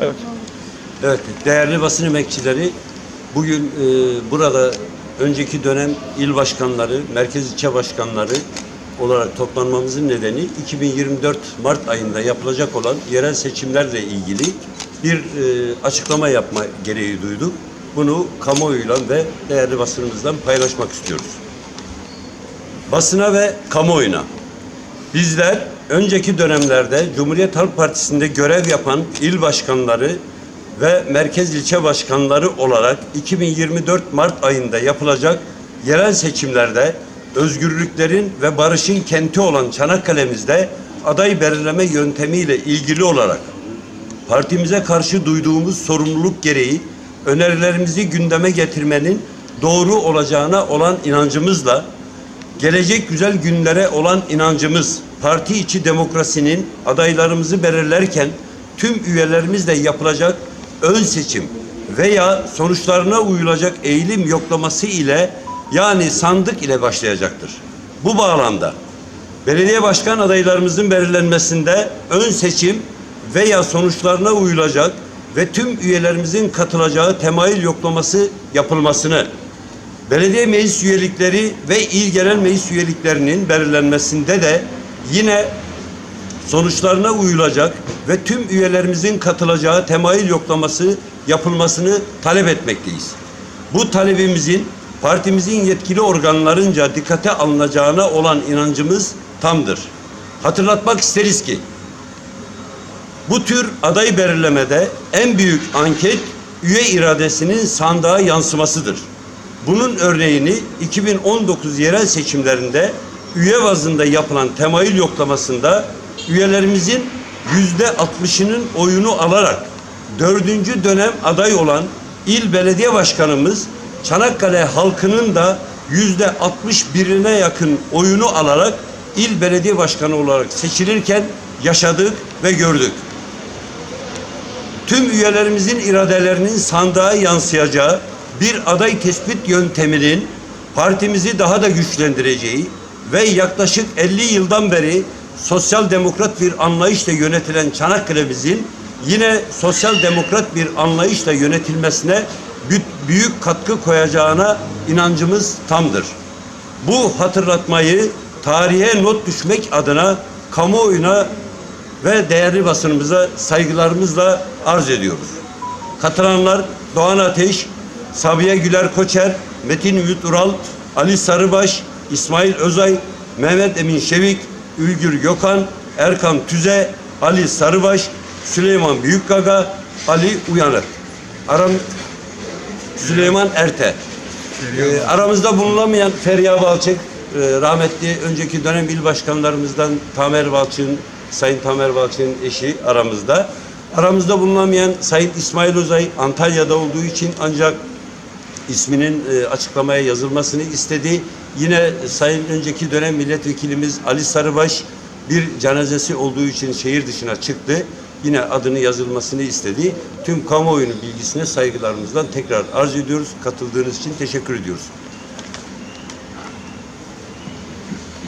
Evet. Evet, değerli basın emekçileri, bugün e, burada önceki dönem il başkanları, merkez ilçe başkanları olarak toplanmamızın nedeni 2024 Mart ayında yapılacak olan yerel seçimlerle ilgili bir e, açıklama yapma gereği duyduk. Bunu kamuoyuyla ve değerli basınımızdan paylaşmak istiyoruz. Basına ve kamuoyuna Bizler önceki dönemlerde Cumhuriyet Halk Partisi'nde görev yapan il başkanları ve merkez ilçe başkanları olarak 2024 Mart ayında yapılacak yerel seçimlerde özgürlüklerin ve barışın kenti olan Çanakkale'mizde aday belirleme yöntemiyle ilgili olarak partimize karşı duyduğumuz sorumluluk gereği önerilerimizi gündeme getirmenin doğru olacağına olan inancımızla gelecek güzel günlere olan inancımız, parti içi demokrasinin adaylarımızı belirlerken tüm üyelerimizle yapılacak ön seçim veya sonuçlarına uyulacak eğilim yoklaması ile yani sandık ile başlayacaktır. Bu bağlamda belediye başkan adaylarımızın belirlenmesinde ön seçim veya sonuçlarına uyulacak ve tüm üyelerimizin katılacağı temayül yoklaması yapılmasını belediye meclis üyelikleri ve il genel meclis üyeliklerinin belirlenmesinde de yine sonuçlarına uyulacak ve tüm üyelerimizin katılacağı temayül yoklaması yapılmasını talep etmekteyiz. Bu talebimizin partimizin yetkili organlarınca dikkate alınacağına olan inancımız tamdır. Hatırlatmak isteriz ki bu tür aday belirlemede en büyük anket üye iradesinin sandığa yansımasıdır. Bunun örneğini 2019 yerel seçimlerinde üye bazında yapılan temayül yoklamasında üyelerimizin yüzde 60'ının oyunu alarak dördüncü dönem aday olan il belediye başkanımız Çanakkale halkının da yüzde 61'ine yakın oyunu alarak il belediye başkanı olarak seçilirken yaşadık ve gördük. Tüm üyelerimizin iradelerinin sandığa yansıyacağı bir aday tespit yönteminin partimizi daha da güçlendireceği ve yaklaşık 50 yıldan beri sosyal demokrat bir anlayışla yönetilen Çanakkale'mizin yine sosyal demokrat bir anlayışla yönetilmesine bü- büyük katkı koyacağına inancımız tamdır. Bu hatırlatmayı tarihe not düşmek adına kamuoyuna ve değerli basınımıza saygılarımızla arz ediyoruz. Katılanlar Doğan Ateş, Sabiha Güler Koçer, Metin Ümit Ural, Ali Sarıbaş, İsmail Özay, Mehmet Emin Şevik, Ülgür Gökhan, Erkan Tüze, Ali Sarıbaş, Süleyman Büyükgaga, Ali Uyanır. Aram Süleyman Erte. Ee, aramızda bulunamayan Feriha Balçık, e, rahmetli önceki dönem il başkanlarımızdan Tamer Balçık'ın, Sayın Tamer Balçık'ın eşi aramızda. Aramızda bulunamayan Sayın İsmail Özay Antalya'da olduğu için ancak isminin e, açıklamaya yazılmasını istedi. Yine sayın önceki dönem milletvekilimiz Ali Sarıbaş bir cenazesi olduğu için şehir dışına çıktı. Yine adını yazılmasını istedi. Tüm kamuoyunun bilgisine saygılarımızdan tekrar arz ediyoruz. Katıldığınız için teşekkür ediyoruz.